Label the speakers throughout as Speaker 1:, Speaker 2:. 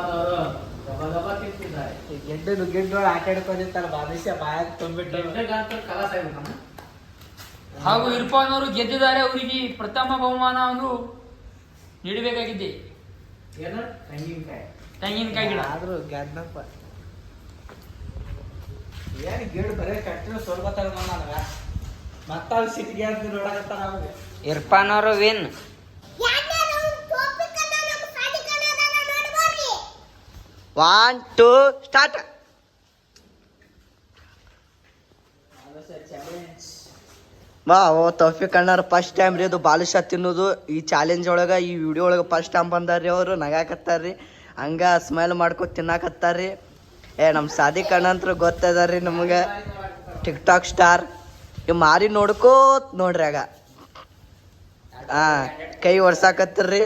Speaker 1: ಅವರು ಗಬ ಗಬ ತಿಂತಿದ್ದಾರೆ
Speaker 2: ಗೆಡ್ಡು ನುಗ್ಗೆಡ್ಡು ಆಟ ಆಡ್ಕೊಂಡಿರ್ತಾರ ಬಾದುಷ ಬಾಯಾಗ ತುಂಬಿಟ್ಟು.
Speaker 3: ಹಾಗೂ ಇರ್ಫಾನ್ ಅವರು ಗೆದ್ದಿದ್ದಾರೆ ಅವರಿಗೆ ಪ್ರಥಮ ಬಹುಮಾನ ನೀಡಬೇಕಾಗಿದೆ.
Speaker 1: ನೀಡಬೇಕಾಗಿದ್ದೆ ತೆಂಗಿನಕಾಯಿ.
Speaker 3: ತೆಂಗಿನಕಾಯಿ ಗಿಡ.
Speaker 2: ಆದ್ರೂ ಗೆಡ್ಡಪ್ಪ ಏನ್ ಗಿಡ ಬರೇ ಕಟ್ಟಿನ ಸೊಲ್ಬತ್ತಾರ ನನಗ ಮತ್ತ ಅವ್ರು ಸಿಟ್ಟಿಗೆ ಅಂತ ನೋಡಕತ್ತಾರ ಅವಾಗ
Speaker 4: ಇರ್ಫಾನ್ ಅವರು ವಿನ್ ಒನ್ ಟೂ ಸ್ಟಾರ್ಟ್ ಬಾ ಓ ತೌಫಿಕ್ ಅಣ್ಣಾರ ಫಸ್ಟ್ ಟೈಮ್ ರೀ ಅದು ಬಾಲುಷ ತಿನ್ನೋದು. ಈ ಚಾಲೆಂಜ್ ಒಳಗೆ ಈ ವಿಡಿಯೋ ಒಳಗೆ ಫಸ್ಟ್ ಟೈಮ್ ಬಂದಾರ್ರಿ ಅವರು ನಗಾಕತ್ತಾರ್ರಿ. ಹಂಗ ಸ್ಮೈಲ್ ಮಾಡ್ಕೊ ತಿನ್ನಾಕತ್ತಾರ್ರಿ. ಏ ನಮ್ಮ ಸಾದಿಕ್ ಅಣ್ಣ ಅಂತ ರೀ ನಮಗೆ. ಟಿಕ್ ಟಾಕ್ ಸ್ಟಾರ್ ಇವ್ ಮಾರಿ ನೋಡ್ಕೋತ್ ನೋಡ್ರಿ ಆಗ. ಹಾ ಕೈ ಒರ್ಸಾಕತ್ತಿರ್ರಿ.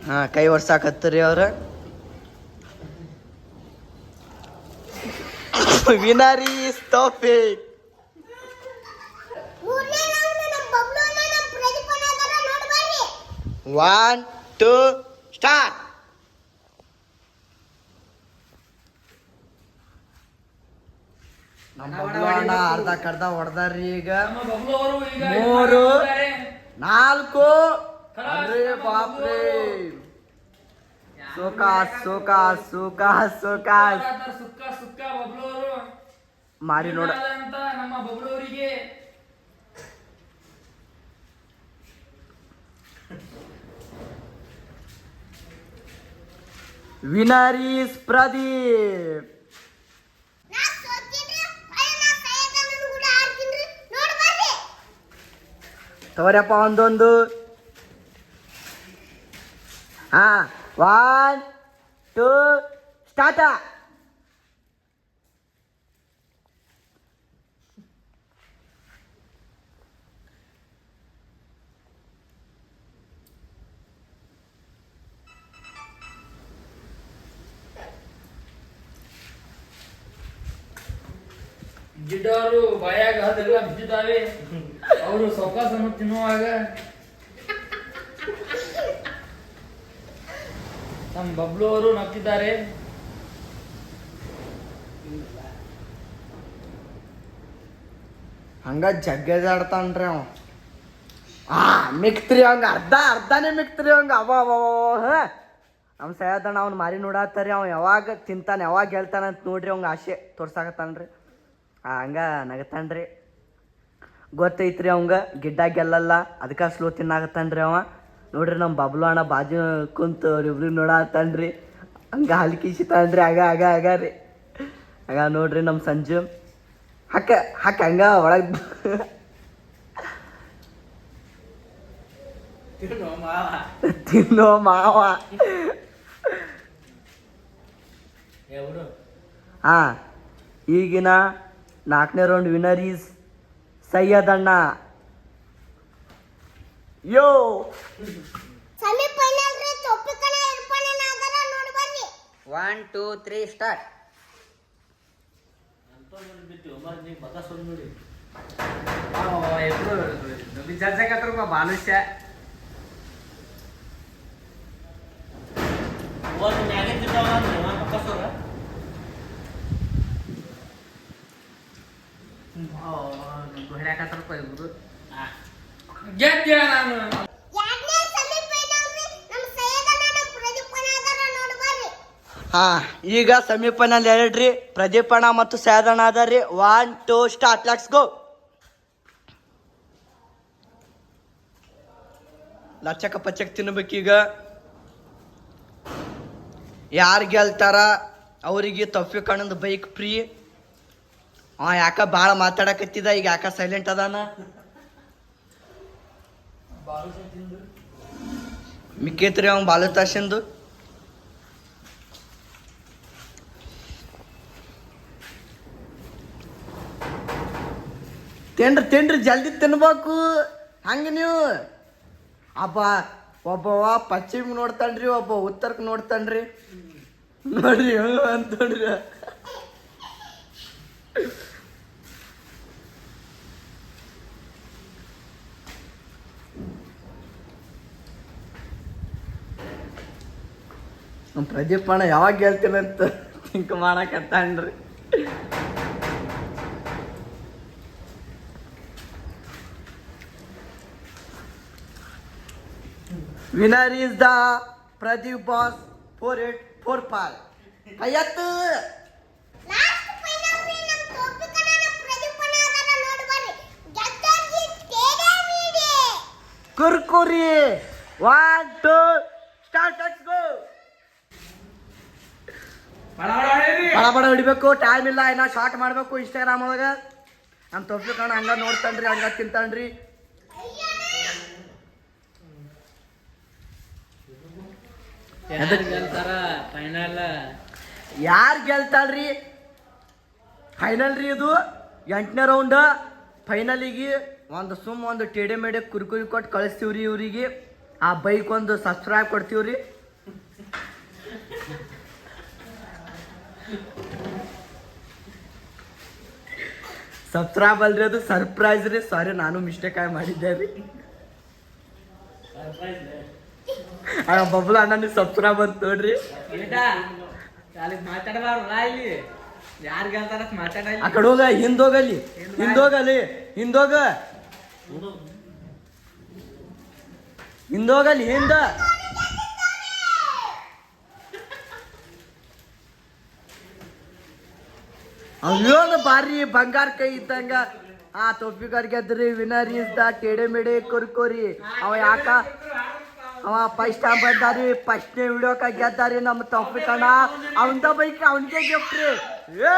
Speaker 4: ಹಾ ಕೈ ಒರ್ಸಾಕತ್ತಿರ್ರಿ ಅವ್ರ. ವಿನಾರಿ ಸ್ಟಾಪಿಕ್ ಒನ್ ಟು ಸ್ಟಾರ್ಟ್ ಅಣ್ಣ ಅರ್ಧ ಕರ್ಧ ಹೊಡ್ದಾರ್ರಿ ಈಗ.
Speaker 3: ನಮ್ಮ
Speaker 4: ಮೂರು. ನಾಲ್ಕು. ಅರೇ
Speaker 3: ನಮ್ಮ
Speaker 4: ಬಾಪ್ರೇ.
Speaker 3: ಸುಖ
Speaker 4: ಸುಖ ಸುಖ ಸುಖ ಸುಖ
Speaker 3: ಸುಖ. ಸುಕ್ಕ ಸುಕ್ಕ ಬಬ್ಲು ಅವರು
Speaker 4: ಮಾರಿ ನೋಡ.
Speaker 3: ಅಂತ ನಮ್ಮ ಬಬ್ಲೂರಿಗೆ
Speaker 4: ವಿನರೀಸ್ ಪ್ರದೀಪ್. ತಗೋರಪ್ಪ ಒಂದೊಂದು ಹಾ ಒನ್ ಟೂ ಸ್ಟಾರ್ಟ
Speaker 3: ಗಿಡ್ಡವರು ಬಾಯಾಗ ಅದೆಲ್ಲ ಬಿದ್ದಿದ್ದಾವೆ ಅವರು ಸೊಕ್ಕಾಸನ್ನು ತಿನ್ನುವಾಗ ನಮ್ಮ ಬಬ್ಲು ಅವರು ನಗ್ತಿದ್ದಾರೆ
Speaker 4: ಹಂಗ ಜಗ್ಗಜಾಡ್ತಾನ್ರಿ ಅವ. ಆ, ಮಿಕ್ತ್ರಿ ಅವಂಗ, ಅರ್ಧ, ಅರ್ಧನೇ ಮಿಕ್ತ್ರಿ ಅವಂಗ. ಅವ ಅವ ನಮ್ಮ ಸಹ್ಯಾದಣ್ಣ ಅವ್ನು ಮಾರಿ ನೋಡಾತಾರಿ ಅವ. ಯಾವಾಗ ತಿಂತಾನೆ, ಯಾವಾಗ ಹೇಳ್ತಾನಂತ ನೋಡ್ರಿ ಅವಂಗ ಆಸೆ ತೋರ್ಸಾಕತ್ತಾನ್ರಿ. ಹಂಗ ನಗತಾನ್ರಿ. ಗೊತ್ತೈತ್ರಿ ಅವಂಗ? ಗಿಡ್ಡ ಗೆಲ್ಲಲ್ಲ ಅದಕ್ಕೆ ಸ್ಲೋ ತಿನ್ನಾಕತ್ತಾನ್ರಿ ಅವ. ನೋಡ್ರಿ ನಮ್ಮ ಬಬ್ಲು ಅಣ್ಣ ಬಾಜು ಕುಂತು ಅವ್ರಿಬ್ರು ನೋಡಾತಾನ್ರಿ ಹಂಗ ಹಲ್ಕಿಸಿತಾನ್ರಿ ಆಗ ಆಗ ಆಗ ರೀ. ಆಗ ನೋಡ್ರಿ ನಮ್ಮ ಸಂಜು. ಹಾಕ ಹಾಕ ಹಂಗ ಒಳಗೆ
Speaker 2: ತಿನ್ನು ಮಾವ.
Speaker 4: ಹಾ ಈಗಿನ ನಾಲ್ಕನೇ ರೌಂಡ್ ವಿನರ್ ಈಸ್ ಸೈಯದ್ ಅಣ್ಣ ಯೋ ಒನ್ ಟೂ ತ್ರೀ ಸ್ಟಾರ್ಟ್
Speaker 1: ಅಂತವ್ರು
Speaker 2: ಇಬ್ರು
Speaker 3: ಗೆದ್ದೆ ನಾನು.
Speaker 4: ಹಾ, ಈಗ ಸಮೀಪನಲ್ಲಿ ಹೇಳ್ರಿ ಪ್ರದೀಪ್ ಅಣ್ಣ ಮತ್ತು ಸೈಯದ್ ಅಣ್ಣ ಅದಾರ್ರಿ one two start let's go ಲಚ್ಚಕ ಪಚ್ಚಕ್ ತಿನ್ಬೇಕೀಗ. ಯಾರು ಗೆಲ್ತಾರ? ಅವರಿಗೆ ತಪ್ಪಿ ಅಣ್ಣಂದು ಬೈಕ್ ಫ್ರೀ ಅವ ಯಾಕ ಭಾಳ ಮಾತಾಡಕತ್ತಿದ? ಈಗ ಯಾಕ ಸೈಲೆಂಟ್ ಅದಾನ? ಮಿಕ್ಕೇತ್ರಿ ಅವ್ನು ಬಾಲ ತಾಸಿಂದು ತಿನ್ರಿ ತಿನ್ರಿ, ಜಲ್ದಿ ತಿನ್ಬೇಕು. ಹಂಗೆ ನೀವು? ಅಬ್ಬ, ಒಬ್ಬವ ಪಶ್ಚಿಮ ನೋಡ್ತಾನ್ರಿ ಒಬ್ಬ ಉತ್ತರಕ್ಕೆ ನೋಡ್ತಾನ್ರಿ. ನೋಡ್ರಿ ಅಂತ ನೋಡ್ರಿ ನಮ್ಮ ಪ್ರದೀಪ್ ಅಣ್ಣ ಯಾವಾಗ ಗೆಲ್ತೀನಂತ think ಮಾಡಕತ್ತಾನ್ರಿ. Winner is the Pradeep boss four eight four five
Speaker 5: ಐವತ್ತು
Speaker 4: Kurkure. One two start go
Speaker 2: ಬಡ ಬಡ
Speaker 4: ಹಿಡಿಬೇಕು ಟೈಮ್ ಇಲ್ಲ ಇನ್ನ ಶಾರ್ಟ್ ಮಾಡಬೇಕು ಇನ್ಸ್ಟಾಗ್ರಾಮ್ ಒಳಗ. ನಮ್ಮ ತೊಪ್ಪಿ ಕಣ ಹಂಗ ನೋಡ್ತಾನ್ರಿ ಹಂಗ ತಿಂತಾನ್ರಿ
Speaker 3: ಫೈನಲ್
Speaker 4: ಯಾರು ಗೆಲ್ತಾಳ್ರಿ? ಫೈನಲ್ ರೀ ಇದು. ಎಂಟನೇ ರೌಂಡ್ ಫೈನಲಿಗೆ ಒಂದು ಸುಮ್ ಒಂದು ಟೇಡೆ ಮೇಡೆ ಕುರ್ಕುರಿ ಕೊಟ್ಟು ಕಳಿಸ್ತೀವ್ರಿ ಇವ್ರಿಗೆ. ಆ ಬೈಕ್ ಒಂದು ಸಬ್ಸ್ಕ್ರೈಬ್ ಕೊಡ್ತೀವ್ರಿ. ಸಬ್ಸ್ಕ್ರೈಬ್ ಅಲ್ರಿ ಅದು ಸರ್ಪ್ರೈಸ್ ರೀ. ಸಾರಿ ನಾನು ಮಿಸ್ಟೇಕ್ ಆಗಿ ಮಾಡಿದ್ದೆ ರೀ. ಬಬ್ಲ ಅಣ್ಣ ನೀವು ಸಬ್ಸ್ಕ್ರೈಬ್ ಅಂತ ನೋಡ್ರಿ ಆ ಕಡೆ ಹೋಗ ಹಿಂದೋಗಲಿ ಹಿಂದೋಗಲಿ ಹಿಂದೋಗ ಹಿಂದೋಗಲ್ಲಿ ಹಿಂದ ಅಲ್ಲೊಂದು ಬಾರಿ ಬಂಗಾರ ಕೈ ಇದ್ದಂಗ, ಆ ತೊಪ್ಪಿಗಾರ್ ಗೆದ್ರಿ ವಿನರ್ ಇದ್ದ ದ ಟೇಡೆ ಮೇಡೆ ಕುರ್ಕೋರಿ. ಅವ ಯಾಕ? ಅವ ಫಸ್ಟ್ ಟೈಮ್ ಬಂದಾರಿ ಫಸ್ಟ್ನೇ ವಿಡಿಯೋಕ ಗೆದ್ದಾರಿ ನಮ್ಮ ತೊಪ್ಪಿ ಕಣ ಅವಂದ ಬೈಕ್ ಅವನಿಗೆ ಗಿಫ್ಟ್ ರೀ. ಏ